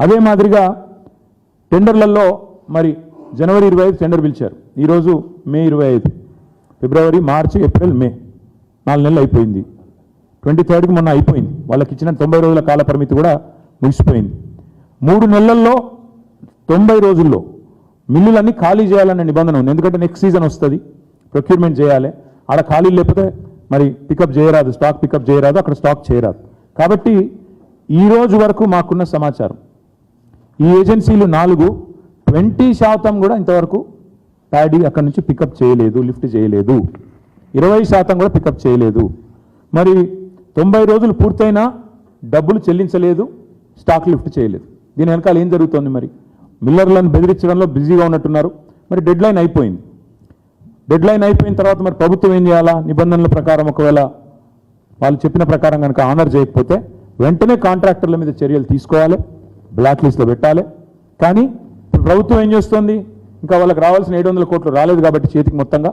అదే మాదిరిగా టెండర్లలో మరి జనవరి ఇరవై ఐదు టెండర్ పిలిచారు. ఈరోజు మే ఇరవై ఐదు. ఫిబ్రవరి మార్చి ఏప్రిల్ మే. నాలుగు నెలలు అయిపోయింది. ట్వంటీ థర్డ్కి మొన్న అయిపోయింది. వాళ్ళకి ఇచ్చిన తొంభై రోజుల కాల పరిమితి కూడా ముగిసిపోయింది. మూడు నెలల్లో తొంభై రోజుల్లో మిల్లులన్నీ ఖాళీ చేయాలనే నిబంధన ఉంది. ఎందుకంటే నెక్స్ట్ సీజన్ వస్తుంది. ప్రొక్యూర్మెంట్ చేయాలి. ఆడ ఖాళీ లేకపోతే మరి పికప్ చేయరాదు. స్టాక్ పికప్ చేయరాదు. అక్కడ స్టాక్ చేయరాదు. కాబట్టి ఈ రోజు వరకు మాకున్న సమాచారం ఈ ఏజెన్సీలు నాలుగు ట్వంటీ శాతం కూడా ఇంతవరకు ప్యాడీ అక్కడి నుంచి పికప్ చేయలేదు లిఫ్ట్ చేయలేదు. ఇరవై శాతం కూడా పికప్ చేయలేదు. మరి తొంభై రోజులు పూర్తయినా డబ్బులు చెల్లించలేదు స్టాక్ లిఫ్ట్ చేయలేదు. దీని వెనకాల ఏం జరుగుతోంది మరి? మిల్లర్లను బెదిరించడంలో బిజీగా ఉన్నట్టున్నారు. మరి డెడ్ లైన్ అయిపోయింది. డెడ్ లైన్ అయిపోయిన తర్వాత మరి ప్రభుత్వం ఏం చేయాలా? నిబంధనల ప్రకారం ఒకవేళ వాళ్ళు చెప్పిన ప్రకారం కనుక ఆనర్ చేయకపోతే వెంటనే కాంట్రాక్టర్ల మీద చర్యలు తీసుకోవాలి. బ్లాక్ లిస్ట్లో పెట్టాలి. కానీ ఇప్పుడు ప్రభుత్వం ఏం చేస్తుంది? ఇంకా వాళ్ళకి రావాల్సిన ఏడు వందల కోట్లు రాలేదు కాబట్టి చేతికి మొత్తంగా.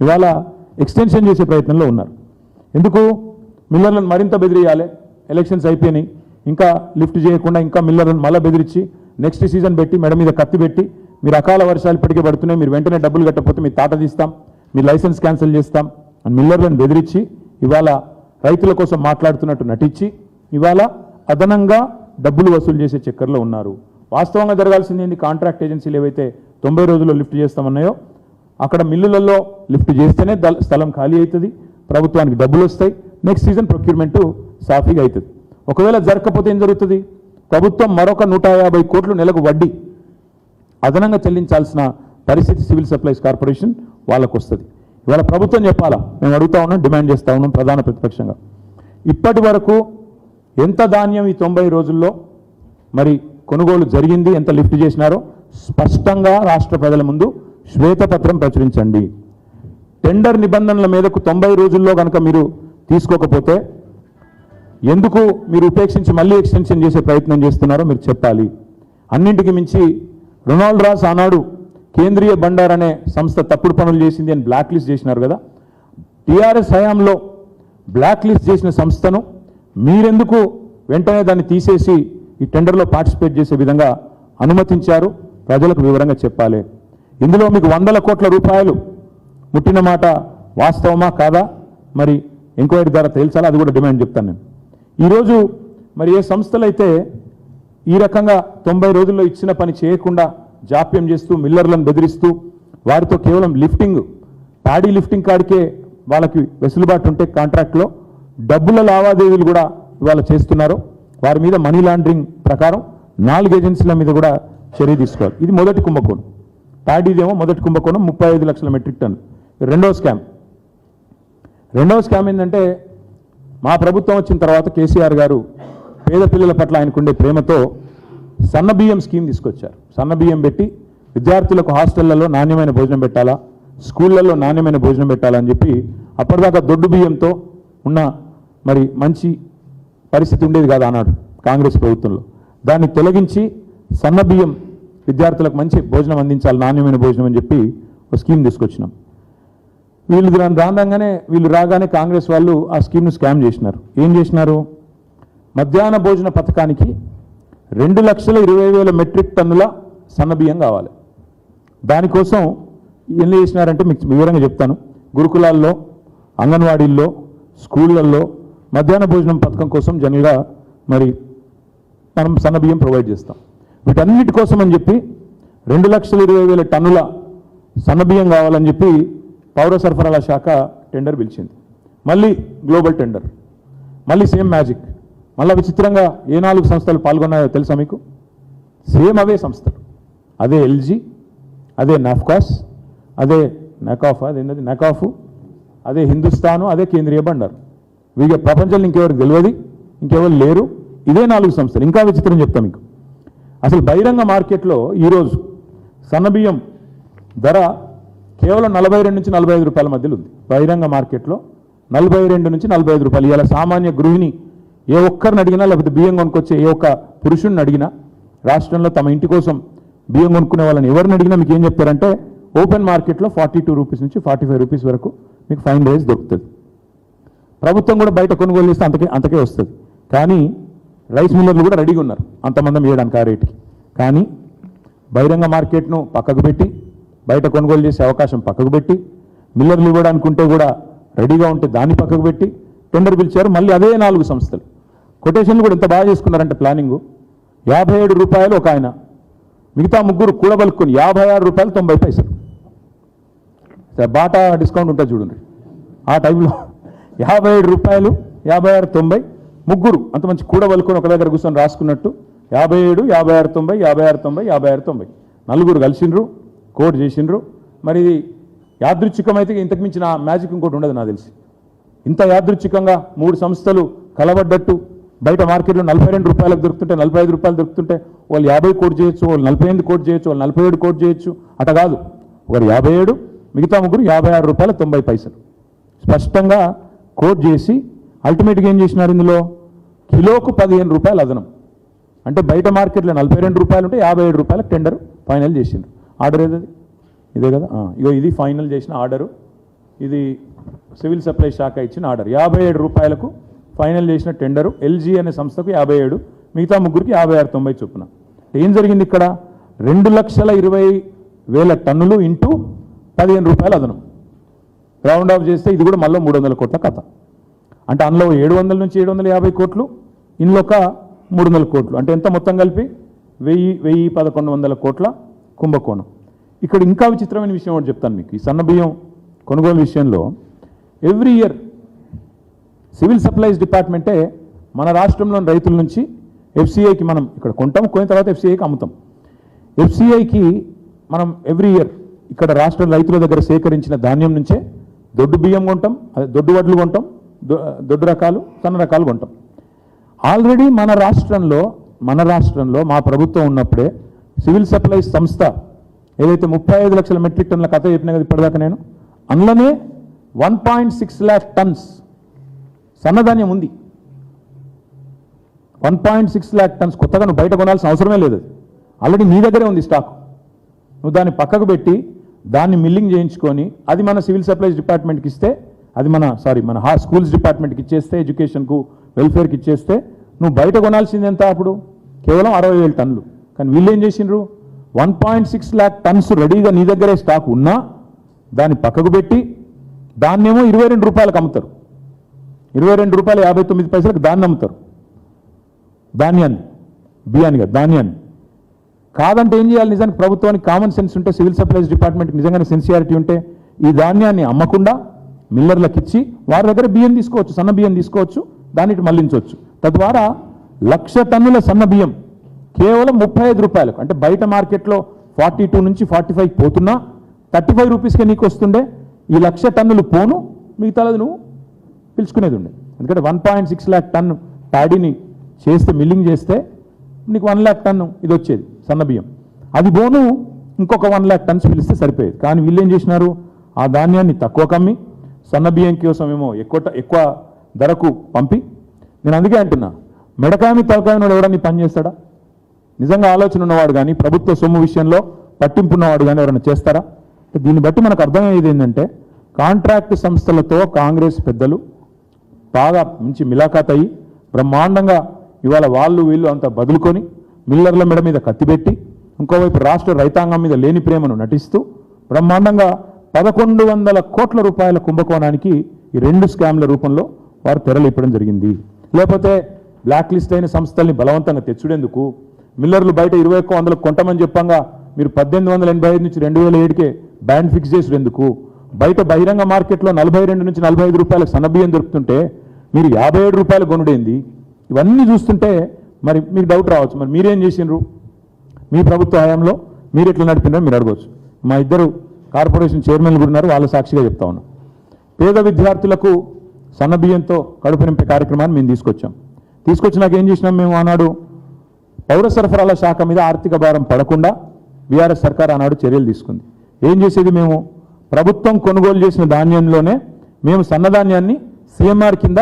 ఇవాళ ఎక్స్టెన్షన్ చేసే ప్రయత్నంలో ఉన్నారు. ఎందుకు? మిల్లర్లను మరింత బెదిరియాలి. ఎలక్షన్స్ అయిపోయినాయి. ఇంకా లిఫ్ట్ చేయకుండా ఇంకా మిల్లర్లను మళ్ళీ బెదిరించి నెక్స్ట్ సీజన్ పెట్టి మెడ మీద కత్తి పెట్టి మీరు అకాల వర్షాలు ఇప్పటికే పడుతున్నాయి. మీరు వెంటనే డబ్బులు కట్టకపోతే మీ తాట తీస్తాం. మీ లైసెన్స్ క్యాన్సిల్ చేస్తాం. అని మిల్లర్లను బెదిరించి ఇవాళ రైతుల కోసం మాట్లాడుతున్నట్టు నటించి ఇవాళ అదనంగా డబ్బులు వసూలు చేసే చక్కర్లో ఉన్నారు. వాస్తవంగా జరగాల్సింది ఏంటి కాంట్రాక్ట్ ఏజెన్సీలు ఏవైతే తొంభై రోజుల్లో లిఫ్ట్ చేస్తామన్నాయో అక్కడ మిల్లులలో లిఫ్ట్ చేస్తేనే స్థలం ఖాళీ అవుతుంది. ప్రభుత్వానికి డబ్బులు వస్తాయి. నెక్స్ట్ సీజన్ ప్రొక్యూర్మెంట్ సాఫీగా అవుతుంది. ఒకవేళ జరగకపోతే ఏం జరుగుతుంది? ప్రభుత్వం మరొక నూట యాభై కోట్లు నెలకు వడ్డీ. అదనంగా చెల్లించాల్సిన పరిస్థితి సివిల్ సప్లైస్ కార్పొరేషన్ వాళ్ళకు వస్తుంది ఇవాళ ప్రభుత్వం చెప్పాలా? మేము అడుగుతా ఉన్నాం డిమాండ్ చేస్తా ఉన్నాం ప్రధాన ప్రతిపక్షంగా. ఇప్పటి వరకు ఎంత ధాన్యం ఈ తొంభై రోజుల్లో? మరి కొనుగోలు జరిగింది ఎంత లిఫ్ట్ చేసినారో? స్పష్టంగా రాష్ట్ర ప్రజల ముందు శ్వేతపత్రం ప్రచురించండి. టెండర్ నిబంధనల మీదకు తొంభై రోజుల్లో కనుక మీరు తీసుకోకపోతే ఎందుకు మీరు ఉపేక్షించి మళ్ళీ ఎక్స్టెన్షన్ చేసే ప్రయత్నం చేస్తున్నారో మీరు చెప్పాలి. అన్నింటికి మించి రొనాల్డ్ రాస్ ఆనాడు కేంద్రీయ బండార్ అనే సంస్థ తప్పుడు పనులు చేసింది అని బ్లాక్ లిస్ట్ చేసినారు కదా. టీఆర్ఎస్ హయాంలో బ్లాక్ లిస్ట్ చేసిన సంస్థను మీరెందుకు వెంటనే దాన్ని తీసేసి ఈ టెండర్లో పార్టిసిపేట్ చేసే విధంగా అనుమతించారు? ప్రజలకు వివరంగా చెప్పాలి. ఇందులో మీకు వందల కోట్ల రూపాయలు ముట్టిన మాట వాస్తవమా కాదా? మరి ఎంక్వైరీ ద్వారా తేల్చాలా? అది కూడా డిమాండ్ చెప్తాను నేను. ఈరోజు మరి ఏ సంస్థలైతే ఈ రకంగా తొంభై రోజుల్లో ఇచ్చిన పని చేయకుండా జాప్యం చేస్తూ మిల్లర్లను బెదిరిస్తూ వారితో కేవలం లిఫ్టింగ్ ప్యాడీ లిఫ్టింగ్ కాడికే వాళ్ళకి వెసులుబాటు ఉంటే కాంట్రాక్ట్లో డబ్బుల లావాదేవీలు కూడా ఇవాళ చేస్తున్నారు. వారి మీద మనీ లాండరింగ్ ప్రకారం నాలుగు ఏజెన్సీల మీద కూడా చర్య తీసుకోవాలి. ఇది మొదటి కుంభకోణం. ప్యాడీదేమో మొదటి కుంభకోణం ముప్పై ఐదు లక్షల మెట్రిక్ టన్ రెండవ స్కామ్. రెండవ స్కామ్ ఏంటంటే మా ప్రభుత్వం వచ్చిన తర్వాత కేసీఆర్ గారు పేద పిల్లల పట్ల ఆయనకుండే ప్రేమతో సన్న బియ్యం స్కీమ్ తీసుకొచ్చారు. సన్న బియ్యం పెట్టి విద్యార్థులకు హాస్టళ్ళలో నాణ్యమైన భోజనం పెట్టాలా? స్కూళ్ళల్లో నాణ్యమైన భోజనం పెట్టాలని చెప్పి అప్పటిదాకా దొడ్డు బియ్యంతో ఉన్న మరి మంచి పరిస్థితి ఉండేది కాదు ఆనాడు కాంగ్రెస్ ప్రభుత్వంలో. దాన్ని తొలగించి సన్న బియ్యం విద్యార్థులకు మంచి భోజనం అందించాలి నాణ్యమైన భోజనం అని చెప్పి ఒక స్కీమ్ తీసుకొచ్చినాం. వీళ్ళు దాని రాగానే వీళ్ళు రాగానే కాంగ్రెస్ వాళ్ళు ఆ స్కీమ్ను స్కామ్ చేసినారు. ఏం చేసినారు? మధ్యాహ్న భోజన పథకానికి రెండు లక్షల ఇరవై వేల మెట్రిక్ టన్నుల సన్నబియ్యం కావాలి. దానికోసం ఏం చేసినారంటే మీకు వివరంగా చెప్తాను. గురుకులాల్లో అంగన్వాడీల్లో స్కూళ్ళల్లో మధ్యాహ్న భోజనం పథకం కోసం జనరల్గా మరి మనం సన్నబియ్యం ప్రొవైడ్ చేస్తాం. వీటన్నిటి కోసం అని చెప్పి రెండు లక్షల ఇరవై వేల టన్నుల సన్నబియ్యం కావాలని చెప్పి పౌర సరఫరాల శాఖ టెండర్ పిలిచింది. మళ్ళీ గ్లోబల్ టెండర్. మళ్ళీ సేమ్ మ్యాజిక్. మళ్ళీ విచిత్రంగా ఏ నాలుగు సంస్థలు పాల్గొన్నాయో తెలుసా మీకు? సేమ్ అవే సంస్థలు. అదే ఎల్జీ అదే నాఫ్కాస్ అదే నకాఫ్ అదేంటది? నెకాఫ్ అదే హిందుస్థాను అదే కేంద్రీయ బండారు. వీగ ప్రపంచంలో ఇంకెవరికి తెలియదు ఇంకెవరు లేరు? ఇదే నాలుగు సంస్థలు. ఇంకా విచిత్రం చెప్తాం మీకు. అసలు బహిరంగ మార్కెట్లో ఈరోజు సన్నబియ్యం ధర కేవలం నలభై రెండు నుంచి నలభై ఐదు రూపాయల మధ్యలో ఉంది. బహిరంగ మార్కెట్లో నలభై రెండు నుంచి నలభై ఐదు రూపాయలు. ఇలా సామాన్య గృహిణి ఏ ఒక్కరిని అడిగినా లేకపోతే బియ్యం కొనుక్కొచ్చే ఏ ఒక్క పురుషుడిని అడిగినా రాష్ట్రంలో తమ ఇంటి కోసం బియ్యం కొనుక్కునే వాళ్ళని ఎవరిని అడిగినా మీకు ఏం చెప్తారంటే ఓపెన్ మార్కెట్లో ఫార్టీ టూ రూపీస్ నుంచి ఫార్టీ ఫైవ్ రూపీస్ వరకు మీకు ఫైన్ రైస్ దొరుకుతుంది. ప్రభుత్వం కూడా బయట కొనుగోలు చేస్తే అంతకే అంతకే వస్తుంది. కానీ రైస్ మిల్లర్లు కూడా రెడీగా ఉన్నారు అంతమందం వేయడానికి ఆ రేటుకి. కానీ బహిరంగ మార్కెట్ను పక్కకు పెట్టి బయట కొనుగోలు చేసే అవకాశం పక్కకు పెట్టి మిల్లర్లు ఇవ్వడానికి కూడా రెడీగా ఉంటే దాన్ని పక్కకు పెట్టి టెండర్ పిలిచారు మళ్ళీ అదే నాలుగు సంస్థలు. కొటేషన్లు కూడా ఎంత బాగా చేసుకున్నారంటే ప్లానింగు. యాభై ఏడు రూపాయలు ఒక ఆయన. మిగతా ముగ్గురు కూడబలుక్కుని యాభై ఆరు రూపాయలు తొంభై పైసలు. సరే, బాటా డిస్కౌంట్ ఉంటుంది చూడండి. ఆ టైంలో యాభై ఏడు రూపాయలు యాభై ఆరు తొంభై ముగ్గురు అంత మంచి కూడ వలుకొని ఒక దగ్గర కూర్చొని రాసుకున్నట్టు యాభై ఏడు యాభై ఆరు తొంభై యాభై ఆరు తొంభై యాభై ఆరు తొంభై. నలుగురు కలిసిండ్రు కోట్ చేసిండ్రు. మరి ఇది యాదృచ్ఛికమైతే ఇంతకు మించిన మ్యాజిక్ ఇంకోటి ఉండదు నాకు తెలిసి. ఇంత యాదృచ్ఛికంగా మూడు సంస్థలు కలబడ్డట్టు బయట మార్కెట్లో నలభై రెండు రూపాయలకు దొరుకుతుంటే నలభై ఐదు రూపాయలు దొరుకుతుంటే వాళ్ళు యాభై కోట్ చేయొచ్చు వాళ్ళు నలభై ఎనిమిది కోట్ చేయొచ్చు వాళ్ళు నలభై ఏడు కోట్ చేయొచ్చు. అట కాదు. ఒకరు యాభై ఏడు మిగతా ముగ్గురు యాభై ఆరు రూపాయల తొంభై పైసలు. స్పష్టంగా కోట్ చేసి అల్టిమేట్గా ఏం చేసినారు ఇందులో? కిలోకు పదిహేను రూపాయలు అదనం. అంటే బయట మార్కెట్లో నలభై రెండు రూపాయలు ఉంటే యాభై ఏడు రూపాయలకు టెండర్ ఫైనల్ చేసిండ్రు. ఆర్డర్ ఏదది ఇదే కదా? ఇగో ఇది ఫైనల్ చేసిన ఆర్డరు. ఇది సివిల్ సప్లై శాఖ ఇచ్చిన ఆర్డర్. యాభై ఏడు రూపాయలకు ఫైనల్ చేసిన టెండరు ఎల్జీ అనే సంస్థకు యాభై ఏడు మిగతా ముగ్గురికి యాభై ఆరు తొంభై చొప్పున. ఏం జరిగింది ఇక్కడ? రెండు లక్షల ఇరవై వేల టన్నులు ఇంటూ పదిహేను రూపాయలు అదనం. రౌండ్ ఆఫ్ చేస్తే ఇది కూడా మళ్ళీ మూడు వందల కోట్ల కథ. అంటే అందులో ఏడు వందల నుంచి ఏడు వందల యాభై కోట్లు ఇందులో ఒక మూడు వందల కోట్లు. అంటే ఎంత మొత్తం కలిపి? వెయ్యి వెయ్యి పదకొండు వందల కోట్ల కుంభకోణం. ఇక్కడ ఇంకా విచిత్రమైన విషయం ఒకటి చెప్తాను మీకు. ఈ సన్న బియ్యం కొనుగోలు విషయంలో ఎవ్రీ ఇయర్ సివిల్ సప్లైస్ డిపార్ట్మెంటే మన రాష్ట్రంలోని రైతుల నుంచి ఎఫ్సిఐకి మనం ఇక్కడ కొంటాం కొన్న తర్వాత ఎఫ్సిఐకి అమ్ముతాం. ఎఫ్సిఐకి మనం ఎవ్రీ ఇయర్ ఇక్కడ రాష్ట్ర రైతుల దగ్గర సేకరించిన ధాన్యం నుంచే దొడ్డు బియ్యం కొంటాం అదే దొడ్డు వడ్లు కొంటాం దొ- దొడ్డు రకాలు సన్న రకాలు కొంటాం. ఆల్రెడీ మన రాష్ట్రంలో మన రాష్ట్రంలో మా ప్రభుత్వం ఉన్నప్పుడే సివిల్ సప్లైస్ సంస్థ ఏదైతే ముప్పై ఐదు లక్షల మెట్రిక్ టన్నుల కథ చెప్పినా కదా ఇప్పటిదాకా నేను అందులోనే one point six lakh tons సన్నధాన్యం ఉంది. One point six lakh tons కొత్తగా నువ్వు బయట కొనాల్సిన అవసరమే లేదు ఆల్రెడీ నీ దగ్గరే ఉంది స్టాక్. నువ్వు దాన్ని పక్కకు పెట్టి దాన్ని మిల్లింగ్ చేయించుకొని అది మన సివిల్ సప్లైస్ డిపార్ట్మెంట్కి ఇస్తే అది మన సారీ మన హా స్కూల్స్ డిపార్ట్మెంట్కి ఇచ్చేస్తే ఎడ్యుకేషన్కు వెల్ఫేర్కి ఇచ్చేస్తే నువ్వు బయట కొనాల్సింది ఎంత అప్పుడు? కేవలం అరవై వేల టన్నులు. కానీ వీళ్ళు ఏం చేసిండ్రు? One point six lakh tons రెడీగా నీ దగ్గరే స్టాక్ ఉన్నా దాన్ని పక్కకు పెట్టి దాన్నేమో ఇరవై రెండు రూపాయలకు అమ్ముతారు. ఇరవై రెండు రూపాయలు యాభై తొమ్మిది పైసలకు దాన్ని అమ్ముతారు. ధాన్యాన్ని బియ్యాన్ని కాదు ధాన్యాన్ని. కాదంటే ఏం చేయాలి? నిజానికి ప్రభుత్వానికి కామన్ సెన్స్ ఉంటే సివిల్ సప్లైస్ డిపార్ట్మెంట్కి నిజంగానే సిన్సియారిటీ ఉంటే ఈ ధాన్యాన్ని అమ్మకుండా మిల్లర్లకు ఇచ్చి వారి దగ్గర బియ్యం తీసుకోవచ్చు సన్న బియ్యం తీసుకోవచ్చు దానికి మళ్ళించవచ్చు. తద్వారా లక్ష టన్నుల సన్న బియ్యం కేవలం ముప్పై ఐదు రూపాయలకు అంటే బయట మార్కెట్లో ఫార్టీ టూ నుంచి ఫార్టీ ఫైవ్ పోతున్నా థర్టీ ఫైవ్ రూపీస్కే నీకు వస్తుండే ఈ లక్ష టన్నులు పోను మిగతాది నువ్వు పిలుచుకునేది ఉండే. ఎందుకంటే one point six lakh ton ప్యాడీని చేస్తే మిల్లింగ్ చేస్తే నీకు వన్ ల్యాక్ టన్ను ఇది వచ్చేది. సన్న బియ్యం. అది బోను ఇంకొక వన్ ల్యాక్ టన్స్ పిలిస్తే సరిపోయేది. కానీ వీళ్ళు ఏం చేసినారు? ఆ ధాన్యాన్ని తక్కువ కమ్మి సన్న బియ్యం కోసం ఏమో ఎక్కువ ఎక్కువ ధరకు పంపి నేను అందుకే అంటున్నా మెడకామి తలకాయనోడు ఎవడని పని చేస్తాడా? నిజంగా ఆలోచన ఉన్నవాడు కానీ ప్రభుత్వ సొమ్ము విషయంలో పట్టింపు ఉన్నవాడు కానీ ఎవరైనా చేస్తారా? దీన్ని బట్టి మనకు అర్థమయ్యేది ఏంటంటే కాంట్రాక్ట్ సంస్థలతో కాంగ్రెస్ పెద్దలు బాగా మంచి మిలాఖాత్ అయ్యి బ్రహ్మాండంగా ఇవాళ వాళ్ళు వీళ్ళు అంతా బదులుకొని మిల్లర్ల మెడ మీద కత్తిపెట్టి ఇంకోవైపు రాష్ట్ర రైతాంగం మీద లేని ప్రేమను నటిస్తూ బ్రహ్మాండంగా పదకొండు వందల కోట్ల రూపాయల కుంభకోణానికి ఈ రెండు స్కామ్ల రూపంలో వారు తెరలిప్పడం జరిగింది. లేకపోతే బ్లాక్ లిస్ట్ అయిన సంస్థల్ని బలవంతంగా తెచ్చుడేందుకు? మిల్లర్లు బయట ఇరవై ఒక్క వందలకు కొంటమని చెప్పంగా మీరు పద్దెనిమిది వందల ఎనభై ఐదు నుంచి రెండు వేల ఏడుకే బ్యాండ్ ఫిక్స్ చేసేందుకు బయట బహిరంగ మార్కెట్లో నలభై రెండు నుంచి నలభై ఐదు రూపాయలకు సన్నబియ్యం దొరుకుతుంటే మీరు యాభై ఏడు రూపాయలు కొనుడేంది ఇవన్నీ చూస్తుంటే మరి మీకు డౌట్ రావచ్చు. మరి మీరేం చేసిండ్రు? మీ ప్రభుత్వ హయాంలో మీరు ఎట్లా నడిపినారో మీరు అడగవచ్చు మా ఇద్దరు కార్పొరేషన్ చైర్మన్లు కూడా ఉన్నారు వాళ్ళ సాక్షిగా చెప్తా ఉన్నా. పేద విద్యార్థులకు సన్నబియ్యంతో కడుపు నింపే కార్యక్రమాన్ని మేము తీసుకొచ్చాం. తీసుకొచ్చినాక ఏం చేసినాం మేము ఆనాడు? పౌర సరఫరాల శాఖ మీద ఆర్థిక భారం పడకుండా బీఆర్ఎస్ సర్కార్ ఆనాడు చర్యలు తీసుకుంది. ఏం చేసేది మేము? ప్రభుత్వం కొనుగోలు చేసిన ధాన్యంలోనే మేము సన్నధాన్యాన్ని సీఎంఆర్ కింద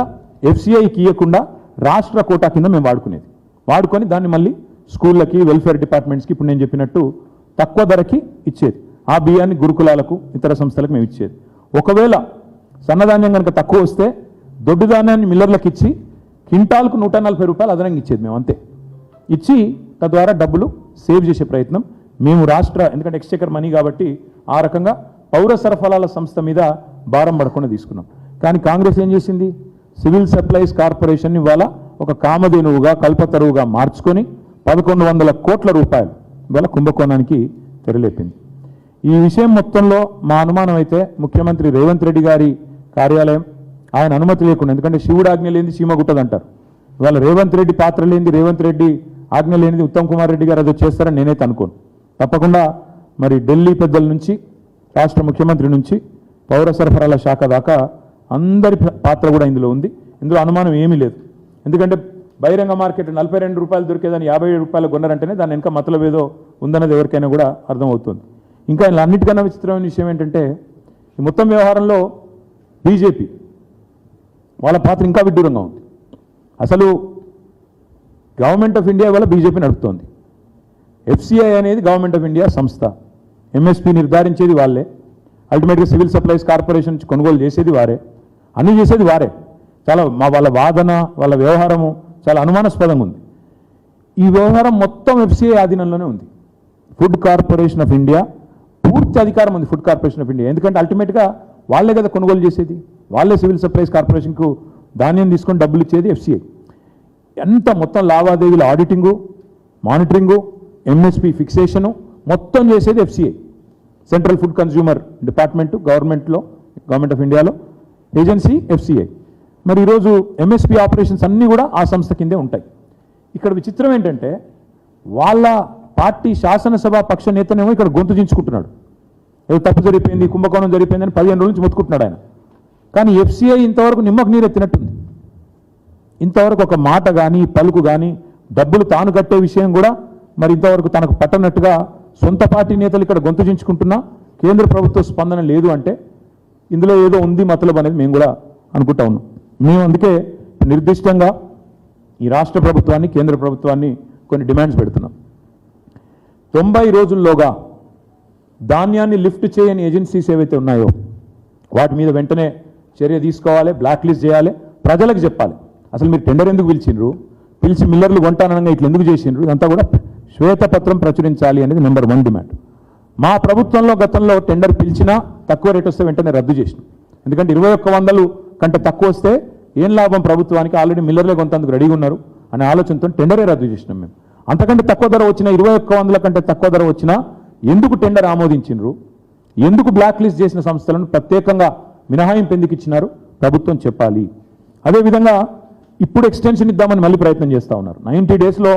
ఎఫ్సిఐకి ఇవ్వకుండా రాష్ట్ర కోటా కింద మేము వాడుకునేది. వాడుకొని దాన్ని మళ్ళీ స్కూళ్ళకి వెల్ఫేర్ డిపార్ట్మెంట్స్కి ఇప్పుడు నేను చెప్పినట్టు తక్కువ ధరకి ఇచ్చేది. ఆ బియ్యాన్ని గురుకులాలకు ఇతర సంస్థలకు మేము ఇచ్చేది. ఒకవేళ సన్నధాన్యం కనుక తక్కువ వస్తే దొడ్డు ధాన్యాన్ని మిల్లర్లకు ఇచ్చి క్వింటాల్కు నూట నలభై రూపాయలు అదనంగా ఇచ్చేది మేము అంతే. ఇచ్చి తద్వారా డబ్బులు సేవ్ చేసే ప్రయత్నం మేము రాష్ట్ర ఎందుకంటే ఎక్స్చేకర్ మనీ కాబట్టి ఆ రకంగా పౌర సరఫరాల సంస్థ మీద భారం పడకుండా తీసుకున్నాం. కానీ కాంగ్రెస్ ఏం చేసింది? సివిల్ సప్లైస్ కార్పొరేషన్ ఇవాళ ఒక కామధేనువుగా కల్పతరువుగా మార్చుకొని పదకొండు వందల కోట్ల రూపాయలు ఇవాళ కుంభకోణానికి తెరలేపింది. ఈ విషయం మొత్తంలో మా అనుమానం అయితే ముఖ్యమంత్రి రేవంత్ రెడ్డి గారి కార్యాలయం ఆయన అనుమతి లేకుండా ఎందుకంటే శివుడు ఆజ్ఞ లేనిది సీమ గుట్టదంటారు. ఇవాళ రేవంత్ రెడ్డి పాత్ర లేనిది రేవంత్ రెడ్డి ఆజ్ఞ లేనిది ఉత్తమ్ కుమార్ రెడ్డి గారు అది చేస్తారని నేనైతే అనుకోను తప్పకుండా మరి ఢిల్లీ పెద్దల నుంచి రాష్ట్ర ముఖ్యమంత్రి నుంచి పౌర సరఫరాల శాఖ దాకా అందరి పాత్ర కూడా ఇందులో ఉంది. ఇందులో అనుమానం ఏమీ లేదు. ఎందుకంటే బహిరంగ మార్కెట్ నలభై రెండు రూపాయలు దొరికేదని యాభై ఏడు రూపాయలు కొన్నారంటేనే దాని వెనక మతలబ్ ఏదో ఉందన్నది ఎవరికైనా కూడా అర్థమవుతుంది. ఇంకా ఇలా అన్నిటికన్నా విచిత్రమైన విషయం ఏంటంటే ఈ మొత్తం వ్యవహారంలో బీజేపీ వాళ్ళ పాత్ర ఇంకా విడ్డూరంగా ఉంది. అసలు గవర్నమెంట్ ఆఫ్ ఇండియా వల్ల బీజేపీ నడుపుతోంది. ఎఫ్సిఐ అనేది గవర్నమెంట్ ఆఫ్ ఇండియా సంస్థ. ఎంఎస్పి నిర్ధారించేది వాళ్ళే. అల్టిమేట్గా సివిల్ సప్లైస్ కార్పొరేషన్ నుంచి కొనుగోలు చేసేది వారే. అన్నీ చేసేది వారే. చాలా మా వాళ్ళ వాదన వాళ్ళ వ్యవహారము చాలా అనుమానాస్పదంగా ఉంది. ఈ వ్యవహారం మొత్తం ఎఫ్సిఐ ఆధీనంలోనే ఉంది. ఫుడ్ కార్పొరేషన్ ఆఫ్ ఇండియా పూర్తి అధికారం ఉంది ఫుడ్ కార్పొరేషన్ ఆఫ్ ఇండియా ఎందుకంటే అల్టిమేట్గా వాళ్ళే కదా కొనుగోలు చేసేది. వాళ్ళే సివిల్ సప్లైస్ కార్పొరేషన్కు ధాన్యం తీసుకొని డబ్బులు ఇచ్చేది ఎఫ్సిఐ ఎంత మొత్తం లావాదేవీల ఆడిటింగు మానిటరింగు ఎంఎస్పి ఫిక్సేషను మొత్తం చేసేది FCI central food consumer department గవర్నమెంట్లో గవర్నమెంట్ ఆఫ్ ఇండియాలో ఏజెన్సీ ఎఫ్సిఐ మరి ఈరోజు ఎంఎస్పి ఆపరేషన్స్ అన్నీ కూడా ఆ సంస్థ కిందే ఉంటాయి. ఇక్కడ విచిత్రం ఏంటంటే వాళ్ళ పార్టీ శాసనసభ పక్ష నేతనేమో ఇక్కడ గొంతు దించుకుంటున్నాడు ఏదో తప్పు జరిగిపోయింది కుంభకోణం జరిగిపోయిందని పదిహేను రోజుల నుంచి మొత్తుకుంటున్నాడు ఆయన. కానీ ఎఫ్సిఐ ఇంతవరకు నిమ్మకు నీరెత్తినట్టుంది ఇంతవరకు ఒక మాట కానీ పలుకు కానీ డబ్బులు తాను కట్టే విషయం కూడా మరి ఇంతవరకు తనకు పట్టనట్టుగా సొంత పార్టీ నేతలు ఇక్కడ గొంతు చించుకుంటున్నా కేంద్ర ప్రభుత్వ స్పందన లేదు అంటే ఇందులో ఏదో ఉంది మతలబు అనేది మేము కూడా అనుకుంటా ఉన్నాం. మేము అందుకే నిర్దిష్టంగా ఈ రాష్ట్ర ప్రభుత్వాన్ని కేంద్ర ప్రభుత్వాన్ని కొన్ని డిమాండ్స్ పెడుతున్నాం. తొంభై రోజుల్లోగా ధాన్యాన్ని లిఫ్ట్ చేయని ఏజెన్సీస్ ఏవైతే ఉన్నాయో వాటి మీద వెంటనే చర్య తీసుకోవాలి బ్లాక్ లిస్ట్ చేయాలి ప్రజలకు చెప్పాలి. అసలు మీరు టెండర్ ఎందుకు పిలిచిండ్రు? పిలిచి మిల్లర్లు కొంటానగా ఇట్లా ఎందుకు చేసిండ్రు? ఇదంతా కూడా శ్వేతపత్రం ప్రచురించాలి అనేది నెంబర్ వన్ డిమాండ్. మా ప్రభుత్వంలో గతంలో టెండర్ పిలిచినా తక్కువ రేట్ వస్తే వెంటనే రద్దు చేసినాం. ఎందుకంటే ఇరవై ఒక్క వందలు కంటే తక్కువ వస్తే ఏం లాభం ప్రభుత్వానికి? ఆల్రెడీ మిల్లర్లే కొంతందుకు రెడీగా ఉన్నారు. అనే ఆలోచనతో టెండరే రద్దు చేసినాం మేము. అంతకంటే తక్కువ ధర వచ్చిన ఇరవై ఒక్క వందల కంటే తక్కువ ధర వచ్చినా ఎందుకు టెండర్ ఆమోదించిండ్రు? ఎందుకు బ్లాక్ లిస్ట్ చేసిన సంస్థలను ప్రత్యేకంగా మినహాయింపు ఎందుకు ఇచ్చినారు? ప్రభుత్వం చెప్పాలి. అదేవిధంగా ఇప్పుడు ఎక్స్టెన్షన్ ఇద్దామని మళ్ళీ ప్రయత్నం చేస్తూ ఉన్నారు. నైంటీ డేస్లో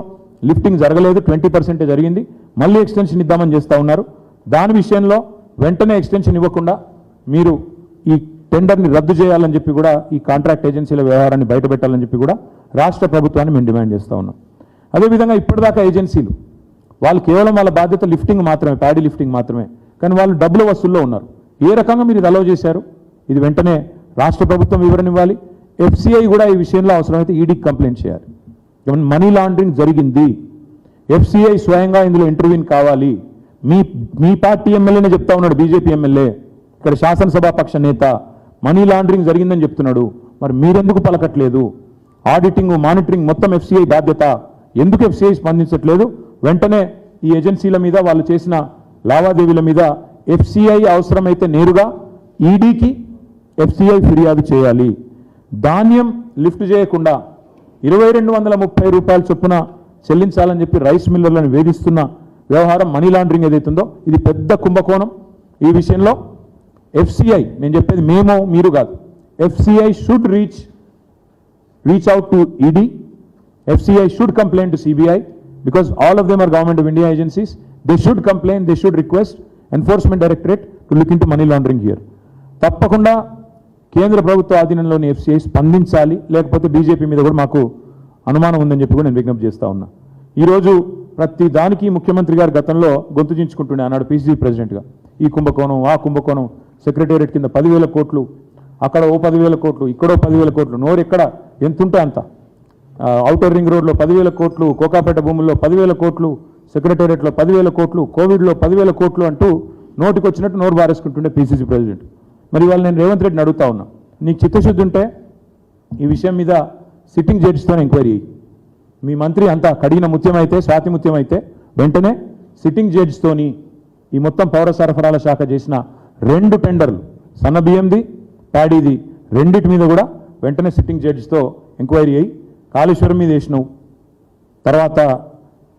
లిఫ్టింగ్ జరగలేదు ట్వంటీ పర్సెంటే జరిగింది. మళ్ళీ ఎక్స్టెన్షన్ ఇద్దామని చేస్తూ ఉన్నారు. దాని విషయంలో వెంటనే ఎక్స్టెన్షన్ ఇవ్వకుండా మీరు ఈ టెండర్ని రద్దు చేయాలని చెప్పి కూడా ఈ కాంట్రాక్ట్ ఏజెన్సీల వ్యవహారాన్ని బయటపెట్టాలని చెప్పి కూడా రాష్ట్ర ప్రభుత్వాన్ని మేము డిమాండ్ చేస్తూ ఉన్నాం. అదేవిధంగా ఇప్పటిదాకా ఏజెన్సీలు వాళ్ళు కేవలం వాళ్ళ బాధ్యత లిఫ్టింగ్ మాత్రమే ప్యాడీ లిఫ్టింగ్ మాత్రమే. కానీ వాళ్ళు డబ్బుల వసూల్లో ఉన్నారు. ఏ రకంగా మీరు ఇది అలవ్ చేశారు? ఇది వెంటనే రాష్ట్ర ప్రభుత్వం వివరణ ఇవ్వాలి. ఎఫ్సిఐ కూడా ఈ విషయంలో అవసరమైతే ఈడీకి కంప్లైంట్ చేయాలి. మనీ లాండరింగ్ జరిగింది. ఎఫ్సిఐ స్వయంగా ఇందులో ఇంటర్వ్యూన్ కావాలి. మీ మీ పార్టీ ఎమ్మెల్యేనే చెప్తా ఉన్నాడు బీజేపీ ఎమ్మెల్యే. ఇక్కడ శాసనసభా పక్ష నేత. మనీ లాండరింగ్ జరిగిందని చెప్తున్నాడు. మరి మీరెందుకు పలకట్లేదు? ఆడిటింగ్ మానిటరింగ్ మొత్తం ఎఫ్సిఐ బాధ్యత. ఎందుకు ఎఫ్సిఐ స్పందించట్లేదు? వెంటనే ఈ ఏజెన్సీల మీద వాళ్ళు చేసిన లావాదేవీల మీద ఎఫ్సిఐ అవసరమైతే నేరుగా ఈడీకి ఎఫ్సిఐ ఫిర్యాదు చేయాలి. ధాన్యం లిఫ్ట్ చేయకుండా ఇరవై రెండు వందల ముప్పై రూపాయల చొప్పున చెల్లించాలని చెప్పి రైస్ మిల్లర్లను వేధిస్తున్న వ్యవహారం మనీ లాండరింగ్ ఏదైతుందో ఇది పెద్ద కుంభకోణం. ఈ విషయంలో ఎఫ్సిఐ నేను చెప్పేది మేము మీరు కాదు. FCI should reach reach out to ED FCI should complaint to CBI because all of them are government of India agencies they should complaint they should request enforcement directorate to look into money laundering here తప్పకుండా కేంద్ర ప్రభుత్వ ఆధీనంలోని FCI స్పందించాలి లేకపోతే BJP మీద కూడా మాకు అనుమానం ఉందని చెప్పి కూడా నేను విజ్ఞప్తి చేస్తా ఉన్నా. ఈరోజు ప్రతి దానికి ముఖ్యమంత్రి గారు గతంలో గొంతు చించుకుంటుండే ఆనాడు పీసీసీ ప్రెసిడెంట్గా ఈ కుంభకోణం ఆ కుంభకోణం సెక్రటేరియట్ కింద పదివేల కోట్లు అక్కడ ఓ పదివేల కోట్లు ఇక్కడో పదివేల కోట్లు నోరు ఎక్కడ ఎంతుంటే అంత. అవుటర్ రింగ్ రోడ్లో పదివేల కోట్లు కోకాపేట భూముల్లో పదివేల కోట్లు సెక్రటేరియట్లో పదివేల కోట్లు కోవిడ్లో పదివేల కోట్లు అంటూ నోటికి వచ్చినట్టు నోరు బారేసుకుంటుండే పీసీసీ ప్రెసిడెంట్ మరి వాళ్ళు నేను రేవంత్ రెడ్డిని అడుగుతా ఉన్నా. నీకు చిత్తశుద్ధి ఉంటే ఈ విషయం మీద సిట్టింగ్ జడ్జితో ఎంక్వైరీ మీ మంత్రి అంతా కడిగిన ముత్యం అయితే ముత్యమైతే వెంటనే సిట్టింగ్ జడ్జితోని ఈ మొత్తం పౌర సరఫరాల శాఖ చేసిన రెండు టెండర్లు. సన్న బియ్యంది ప్యాడీది రెండిటి మీద కూడా వెంటనే సిట్టింగ్ జడ్జితో ఎంక్వైరీ అయ్యి కాళేశ్వరం మీద వేసినావు. తర్వాత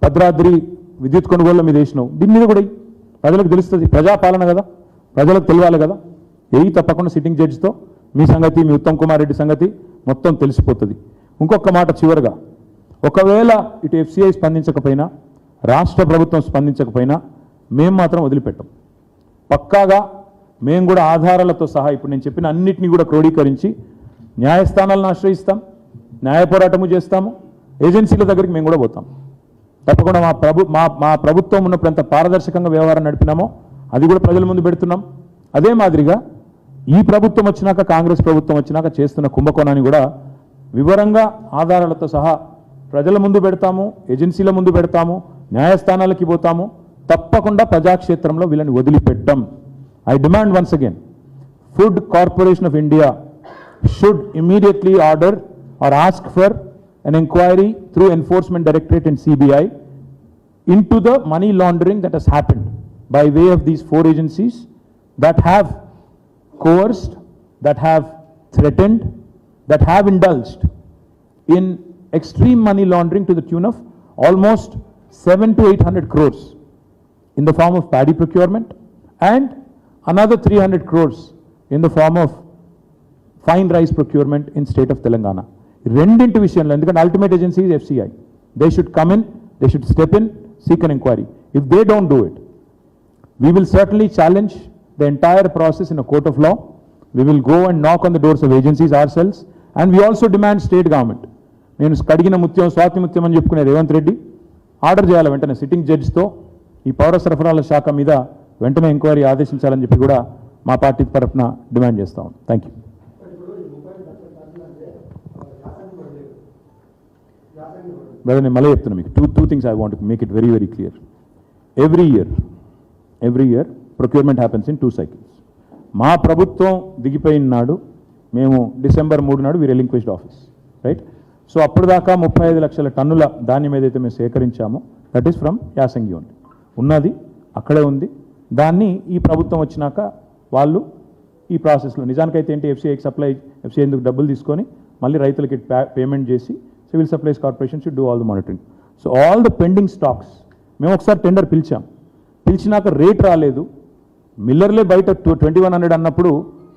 భద్రాద్రి విద్యుత్ కొనుగోళ్ళ మీద వేసినావు. దీని మీద కూడా ప్రజలకు తెలుస్తుంది. ప్రజాపాలన కదా. ప్రజలకు తెలియాలి కదా. ఏవి తప్పకుండా సిట్టింగ్ జడ్జితో మీ సంగతి మీ ఉత్తమ్ కుమార్ రెడ్డి సంగతి మొత్తం తెలిసిపోతుంది. ఇంకొక మాట చివరిగా. ఒకవేళ ఇటు ఎఫ్సిఐ స్పందించకపోయినా రాష్ట్ర ప్రభుత్వం స్పందించకపోయినా మేము మాత్రం వదిలిపెట్టాం. పక్కాగా మేము కూడా ఆధారాలతో సహా ఇప్పుడు నేను చెప్పిన అన్నిటినీ కూడా క్రోడీకరించి న్యాయస్థానాలను ఆశ్రయిస్తాం న్యాయ పోరాటము చేస్తాము ఏజెన్సీల దగ్గరికి మేము కూడా పోతాం. తప్పకుండా మా ప్రభు మా మా ప్రభుత్వం ఉన్నప్పుడు ఎంత పారదర్శకంగా వ్యవహారం నడిపినామో అది కూడా ప్రజల ముందు పెడుతున్నాం. అదే మాదిరిగా ఈ ప్రభుత్వం వచ్చినాక కాంగ్రెస్ ప్రభుత్వం వచ్చినాక చేస్తున్న కుంభకోణాన్ని కూడా వివరంగా ఆధారాలతో సహా ప్రజల ముందు పెడతాము ఏజెన్సీల ముందు పెడతాము న్యాయస్థానాలకి పోతాము తప్పకుండా ప్రజాక్షేత్రంలో వీళ్ళని వదిలిపెట్టం. I demand once again, Food Corporation of India should immediately order or ask for an inquiry through Enforcement Directorate and CBI into the money laundering that has happened by way of these four agencies that have coerced, that have threatened, that have indulged in extreme money laundering to the tune of almost 7 to 800 crores in the form of paddy procurement and another 300 crores in the form of fine rice procurement in state of Telangana. రెండింటి విషయంలో ఎందుకంటే ultimate agency is FCI they should come in they should step in seek an enquiry if they don't do it we will certainly challenge the entire process in a court of law we will go and knock on the doors of agencies or cells and we also demand state government నేను కడిగిన ముత్యం స్వాతి ముత్యం అని చెప్పుకునే Revanth Reddy order చేయాలి వెంటనే sitting జడ్జితో ఈ పౌర సరఫరాల శాఖ మీద వెంటనే ఎంక్వైరీ ఆదేశించాలని చెప్పి కూడా మా పార్టీ తరఫున డిమాండ్ చేస్తాం థ్యాంక్ యూ బ్రదర్ నేను మళ్ళీ చెప్తున్నా మీకు. Two two things I want make it very very clear every year every year procurement happens in two cycles మా ప్రభుత్వం దిగిపోయిన నాడు మేము డిసెంబర్ మూడు నాడు we relinquished office right so అప్పుడు దాకా ముప్పై ఐదు లక్షల టన్నుల ధాన్యం ఏదైతే మేము సేకరించామో దట్ ఈస్ ఫ్రమ్ యాసంగి ఓన్లీ ఉన్నది అక్కడే ఉంది. దాన్ని ఈ ప్రభుత్వం వచ్చినాక వాళ్ళు ఈ ప్రాసెస్లో నిజానికైతే ఏంటి ఎఫ్సీఐకి సప్లై ఎఫ్సీఐ ఎందుకు డబ్బులు తీసుకొని మళ్ళీ రైతులకి పేమెంట్ చేసి civil supplies corporation should do all the monitoring so all the pending stocks మేము ఒకసారి టెండర్ పిలిచాం. పిలిచినాక రేట్ రాలేదు. మిల్లర్లే బయట ట్వంటీ వన్ హండ్రెడ్ అన్నప్పుడు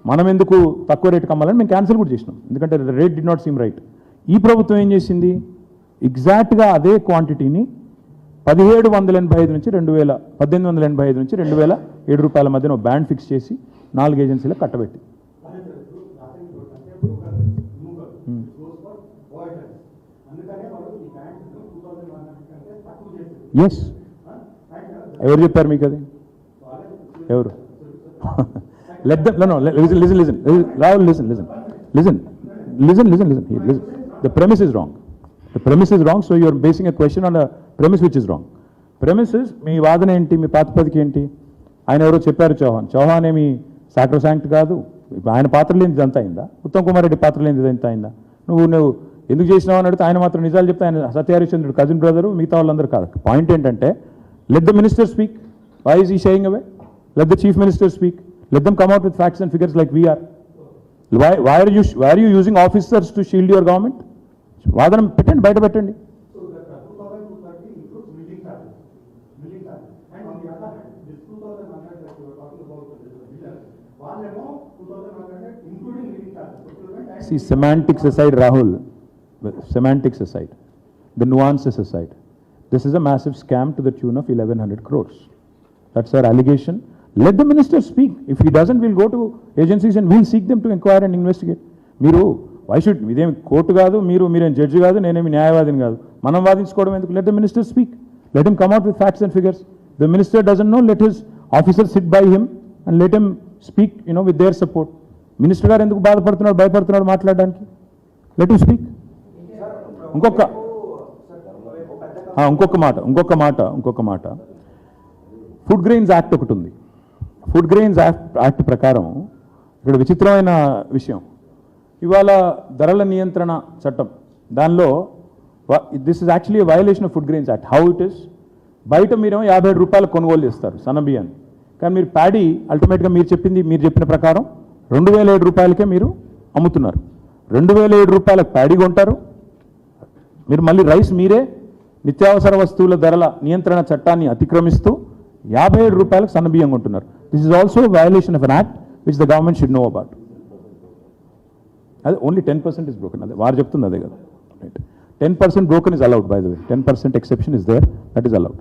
మనం ఎందుకు తక్కువ రేట్ కమ్మాలని మేము క్యాన్సిల్ కూడా చేసినాం. ఎందుకంటే rate did not seem right ఈ ప్రభుత్వం ఏం చేసింది? ఎగ్జాక్ట్గా అదే క్వాంటిటీని పదిహేడు వందల ఎనభై ఐదు నుంచి రెండు వేల పద్దెనిమిది వందల ఎనభై ఐదు నుంచి రెండు వేల ఏడు రూపాయల మధ్యన బ్యాండ్ ఫిక్స్ చేసి నాలుగు ఏజెన్సీలకు కట్టబెట్టి ఎస్ ఎవరు చెప్పారు మీకు అది ఎవరు let them know listen listen listen Rahul listen listen listen listen listen listen listen the premise is wrong the premise is wrong so you're basing a question on premise which is wrong premises మీ వాదన ఏంటి? మీ ప్రాతిపదిక ఏంటి? ఆయన ఎవరో చెప్పారు చౌహాన్. చౌహాన్ ఏమి sacrosanct కాదు. ఆయన పాత్ర లేనిది ఎంత అయిందా? ఉత్తమ్ కుమార్ రెడ్డి పాత్ర లేనిది ఎంత అయిందా? నువ్వు నువ్వు ఎందుకు చేసినావు అని అడిగితే ఆయన మాత్రం నిజాలు చెప్తే ఆయన సత్యహరిశ్చంద్రుడు కజిన్ బ్రదరు మిగతా వాళ్ళందరూ కాదు. పాయింట్ ఏంటంటే let the minister speak why is he shying away let the chief minister speak let them come out with facts and figures like we're why why are you why are you using officers to shield your government వాదన పెట్టండి బయట పెట్టండి. See, semantics aside, Rahul, semantics aside, the nuances aside, this is a massive scam to the tune of 1100 crores. That's our allegation. Let the minister speak. If he doesn't, we'll go to agencies and we'll seek them to inquire and investigate. మీరు why should ఇదేమి కోర్టు కాదు మీరు మీరేం judge కాదు నేనేమి న్యాయవాదిని కాదు మనం వాదించుకోవడం ఎందుకు let the minister speak let him come out with facts and figures the minister doesn't know let his officer sit by him and let him speak you know with their support minister గారు ఎందుకు బాధపడుతున్నాడు భయపడుతున్నాడు మాట్లాడడానికి? Let him speak ఇంకొక ఇంకొక మాట ఇంకొక మాట ఇంకొక మాట. ఫుడ్ గ్రెయిన్స్ యాక్ట్ ఒకటి ఉంది. ఫుడ్ గ్రెయిన్స్ యాక్ట్ యాక్ట్ ప్రకారం ఇక్కడ విచిత్రమైన విషయం. ఇవాళ ధరల నియంత్రణ చట్టం. దానిలో this is actually violation of food grains act how it is బయట మీరేమో యాభై ఏడు రూపాయలు కొనుగోలు చేస్తారు సన్నబియ్యాన్ని. కానీ మీరు ప్యాడీ అల్టిమేట్గా మీరు చెప్పింది మీరు చెప్పిన ప్రకారం రెండు వేల ఏడు రూపాయలకే మీరు అమ్ముతున్నారు. రెండు వేల ఏడు రూపాయలకు ప్యాడీ కొంటారు. మీరు మళ్ళీ రైస్ మీరే నిత్యావసర వస్తువుల ధరల నియంత్రణ చట్టాన్ని అతిక్రమిస్తూ యాభై ఏడు రూపాయలకు సన్న బియ్యం కొంటున్నారు. This is also violation of an act which the government should know about అదే only ten percent is broken అదే వారు చెప్తుంది అదే కదా. Right ten percent broken is allowed by the way ten percent exception is there that is allowed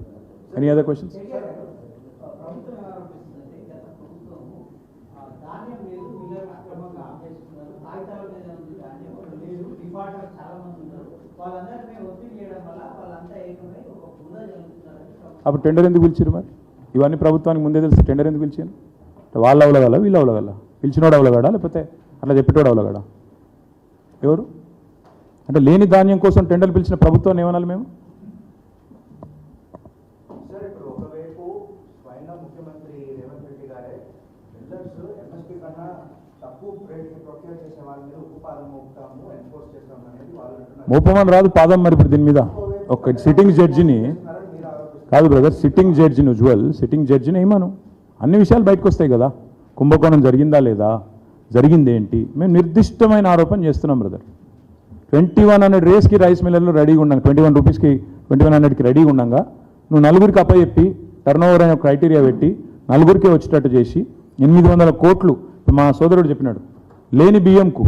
any other questions ప్రభుత్వం ఏమనిపిస్తుందంటే గత ప్రభుత్వం ఆ, ధాన్యం లేదు మిల్లర్ అక్రమంగా ఆపేస్తున్నారు కాగితాల మీద ఉంది ధాన్యం లేదు డిఫాల్టర్ చాలా మంది ఉన్నారు వాళ్ళందరినీ మేము ఒత్తిడి చేయడం వల్ల వాళ్ళంతా ఏకమై ఒక బురద జరుగుతున్నారని ప్రభుత్వం అప్పుడు టెండర్ ఎందుకు పిలిచారు మరి? ఇవన్నీ ప్రభుత్వానికి ముందే తెలుసు. టెండర్ ఎందుకు పిలిచాను వాళ్ళు అవలగల వీళ్ళు అవలగల? పిలిచినోడు అవలగాడా? లేకపోతే అట్లా చెప్పేటోడు అవలగాడా? ఎవరు? అంటే లేని ధాన్యం కోసం టెండర్ పిలిచిన ప్రభుత్వాన్ని ఏమనాలి మేము సార్ ఇప్పుడు ఒకవైపు స్వయంగా ముఖ్యమంత్రి రేవంత్ రెడ్డి గారే బిల్డర్స్ ఎంఎస్పీ కన్నా తక్కువ రేట్కి ప్రొక్యూర్ చేసే వాళ్ళ మీద ఉప్పు పాదం మోపుతాము ఎన్ఫోర్స్ చేస్తాము అనేది వాళ్ళు అంటున్నారు మోపమని రాదు పాదం మరి ఇప్పుడు దీని మీద. ఒక సిట్టింగ్ జడ్జిని కాదు బ్రదర్ సిట్టింగ్ జడ్జిని ఉజ్వల్ సిట్టింగ్ జడ్జిని ఏమను? అన్ని విషయాలు బయటకు వస్తాయి కదా. కుంభకోణం జరిగిందా లేదా? జరిగింది ఏంటి? మేము నిర్దిష్టమైన ఆరోపణ చేస్తున్నాం బ్రదర్ ట్వంటీ వన్ హండ్రెడ్ రేస్కి రైస్ మిల్లర్లో రెడీగా ఉన్నాం ట్వంటీ వన్ రూపీస్కి ట్వంటీ వన్ హండ్రెడ్కి రెడీగా ఉండగా. నువ్వు నలుగురికి అప్పచెప్పి టర్న్ ఓవర్ అనే క్రైటీరియా పెట్టి నలుగురికే వచ్చేటట్టు చేసి ఎనిమిది వందల కోట్లు మా సోదరుడు చెప్పినాడు. లేని బియ్యంకు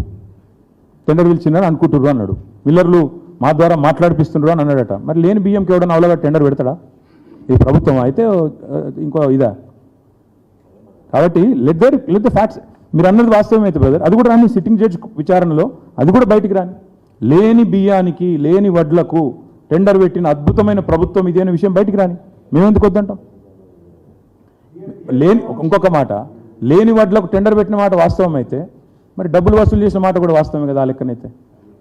టెండర్ పిలిచినాడు అనుకుంటుర్రు అన్నాడు. మిల్లర్లు మా ద్వారా మాట్లాడిపిస్తుండ్రు అని అన్నాడట. మరి లేని బియ్యంకి ఎవడన్నా అవలగా టెండర్ పెడతాడా? ఇది ప్రభుత్వం అయితే ఇంకో ఇదా. కాబట్టి let there let the facts మీరు అన్నది వాస్తవం అయితే బ్రదర్ అది కూడా రాని సిట్టింగ్ జడ్జ్ విచారణలో అది కూడా బయటికి రాని. లేని బియ్యానికి లేని వడ్లకు టెండర్ పెట్టిన అద్భుతమైన ప్రభుత్వం ఇది అనే విషయం బయటికి రాని. మేమెందుకు వద్దంటాం? లేని ఇంకొక మాట లేని వడ్లకు టెండర్ పెట్టిన మాట వాస్తవం అయితే మరి డబ్బులు వసూలు చేసిన మాట కూడా వాస్తవమే కదా ఆ లెక్కనైతే.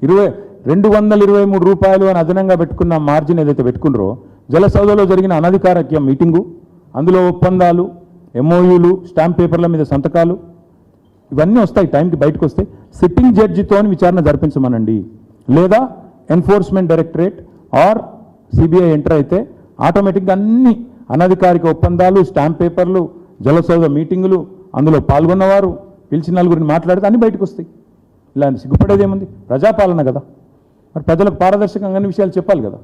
ఇరవై రెండు వందల ఇరవై మూడు రూపాయలు అని అదనంగా పెట్టుకున్న మార్జిన్ ఏదైతే పెట్టుకున్నారో జలసౌదలో జరిగిన అనధికారిక మీటింగు అందులో ఒప్పందాలు ఎంఓయూలు స్టాంప్ పేపర్ల మీద సంతకాలు ఇవన్నీ వస్తాయి టైంకి బయటకు వస్తే. సిట్టింగ్ జడ్జితో విచారణ జరిపించమనండి. లేదా enforcement directorate or CBI enter అయితే ఆటోమేటిక్గా అన్ని అనధికారిక ఒప్పందాలు స్టాంప్ పేపర్లు జలసౌద మీటింగులు అందులో పాల్గొన్నవారు పిలిచిన నలుగురిని మాట్లాడితే అన్ని బయటకు వస్తాయి. ఇలా సిగ్గుపడేది ఏముంది? ప్రజాపాలన కదా. మరి ప్రజలకు పారదర్శకంగా అన్ని విషయాలు చెప్పాలి కదా.